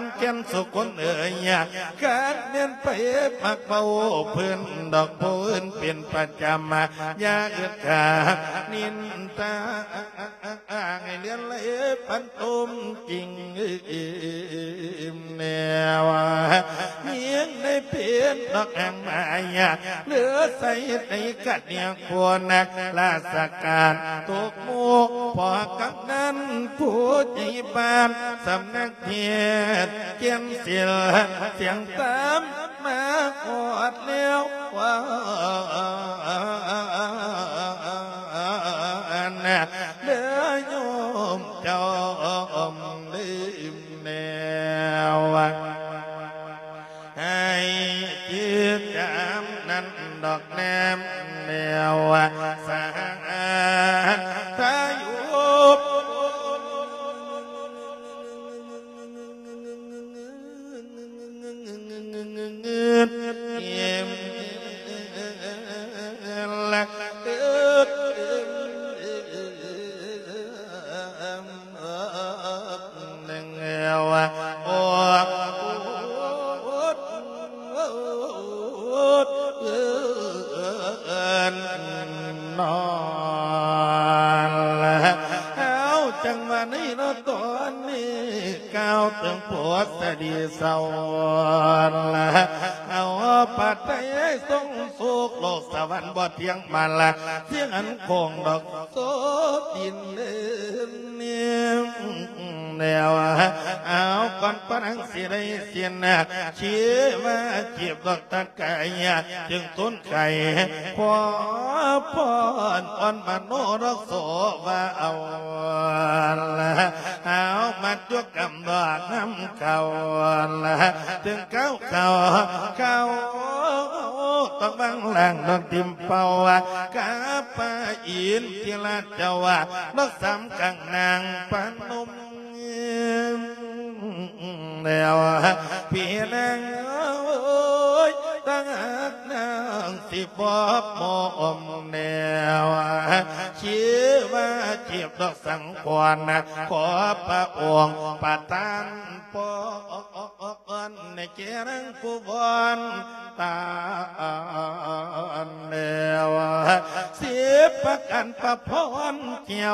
อนแก่นสุคนเอ่ยการเนียนไปปักเบาเพื่อนดอกพื้นเป็นประจำยาเกิดจากนินตาให้เลียนไหลปันตุมกิ่งแนวเมียงใน เพียนดอกแห่งมายาเหลือใส่ในกัดเนียงควรนักลาสการตกโมพอกับนั้นผู้ใจบานสำนักเทียนเกียนเสียเสียงตามมาอดเลี้ยวว่า นั้นดอกแนมเดียวสา ถึงผัวสดีเศร้าละเอาปัดใจให้ทรงสุขโลกสวรรค์บ่เที่ยงมาละเสียงอันคงดอกโซดินเดินเนี่ยแนวเอาก่อนปนังสิได้เสียนเชื่อว่าเจียบดอกตะไก่จึงต้นไก่พอพอนอ่อนมาโนรักโสว่าเอาละเอามา จวกกำดอกน้ำเก่าละถึงเก่าเก่าเก่าต้องบังหลังดอกติมเป่ากาปาอินทีละเจ้าว่าดอกสามกังนางปานนมแนวพี่นาง สิบอบมอมแนวชื่อว่าเจียบดอกสังกวนขอพระองค์ประทานปอนในเจรังกุบอนตาแนวเสียประกันประพรเกี่ยว